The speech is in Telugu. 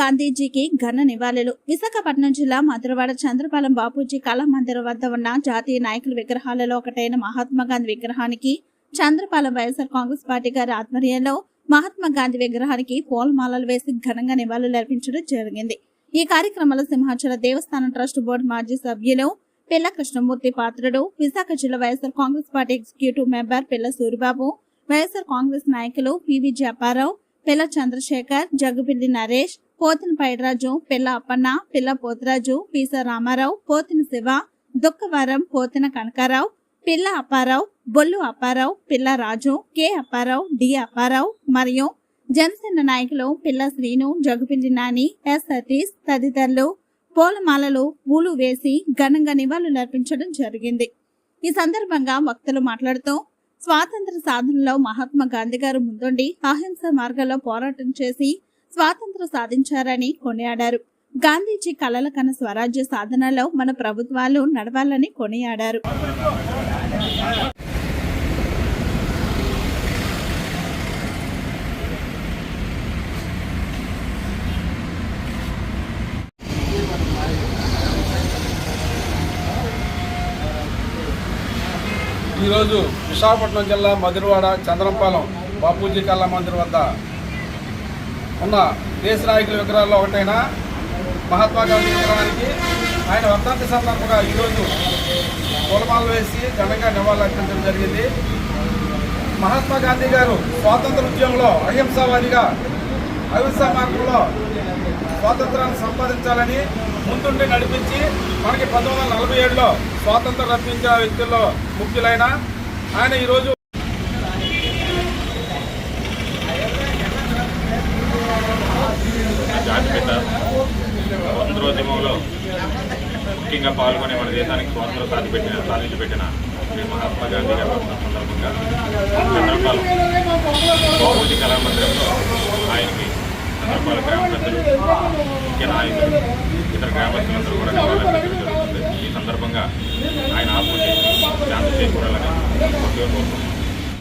గాంధీజీకి ఘన నివాళులు. విశాఖపట్నం జిల్లా మధురవాడ చంద్రపాలెం బాపూజీ కళామందిరం వద్ద ఉన్న జాతీయ నాయకుల విగ్రహాలలో ఒకటైన మహాత్మా గాంధీ విగ్రహానికి చంద్రపాలెం వైఎస్ఆర్ కాంగ్రెస్ పార్టీ గారి ఆధ్వర్యంలో మహాత్మా గాంధీ విగ్రహానికి పూలమాలలు వేసి ఘనంగా నివాళులు అర్పించడం జరిగింది. ఈ కార్యక్రమంలో సింహాచల దేవస్థానం ట్రస్ట్ బోర్డు మాజీ సభ్యులు పిల్ల కృష్ణమూర్తి పాత్రుడు విశాఖ జిల్లా YSR Congress party executive member Pilla Suribabu YSR Congress నాయకులు పివి జపారావు పిల్ల చంద్రశేఖర్ జగ్గుపిల్లి నరేష్ పోతిన పైడరాజు పిల్ల అప్పన్న పిల్ల పోతిరాజు పీస రామారావు పోతిన శివ దుక్కవరం పోతిన కనకారావు పిల్ల అప్పారావు బొల్లు అప్పారావు పిల్ల రాజు కె అప్పారావు డి అప్పారావు మరియు జనసేన నాయకులు పిల్ల శ్రీను జగుపిల్లి నాని ఎస్ సతీష్ తదితరులు పూలమాలలు పూలు వేసి ఘనంగా నివాళులర్పించడం జరిగింది. ఈ సందర్భంగా వక్తలు మాట్లాడుతూ స్వాతంత్ర సాధనలో మహాత్మా గాంధీ గారు ముందుండి అహింస మార్గంలో పోరాటం చేసి స్వాతంత్ర సాధించారని కొనియాడారు. గాంధీజీ కలల కన స్వరాజ్య సాధనలో మన ప్రభుత్వాలు నడవాలని కొనియాడారు. ఈరోజు విశాఖపట్నం జిల్లా మధురవాడ చంద్రంపాలెం బాపూజీ కళా మందిర్ వద్ద ఉన్న దేశ నాయకుల విగ్రహాల్లో ఒకటైన మహాత్మా గాంధీ విగ్రహానికి ఆయన వర్ధంతి సందర్భంగా ఈరోజు పూలమాలు వేసి ఘనంగా నివాళులర్పించడం జరిగింది. మహాత్మా గాంధీ గారు స్వాతంత్ర ఉద్యమంలో అహింసావాదిగా అహింసా మార్గంలో స్వాతంత్రాన్ని సంపాదించాలని ముందుండి నడిపించి మనకి పంతొమ్మిది వందల నలభై ఏడులో స్వాతంత్రం రప్పించిన వ్యక్తుల్లో ముఖ్యులైన ఆయన ఈరోజు ఉద్యమంలో ముఖ్యంగా పాల్గొనే మన దేశానికి స్వాతంత్రం సాధిపెట్టిన సాధించిపెట్టిన శ్రీ మహాత్మా గాంధీ గారి వర్ధంతి సందర్భంగా చంద్రపాలెం బాపూజీ కళామందిరంలో ఆయనకి చంద్రపాల గ్రామ పెద్దలు ముఖ్య నాయకులు ఇతర గ్రామస్తులందరూ కూడా నివాళులర్పించడం జరుగుతుంది. ఈ సందర్భంగా ఆయన ఆపూర్తి శాంతి చేకూరాలని కోరుకుంటున్నాం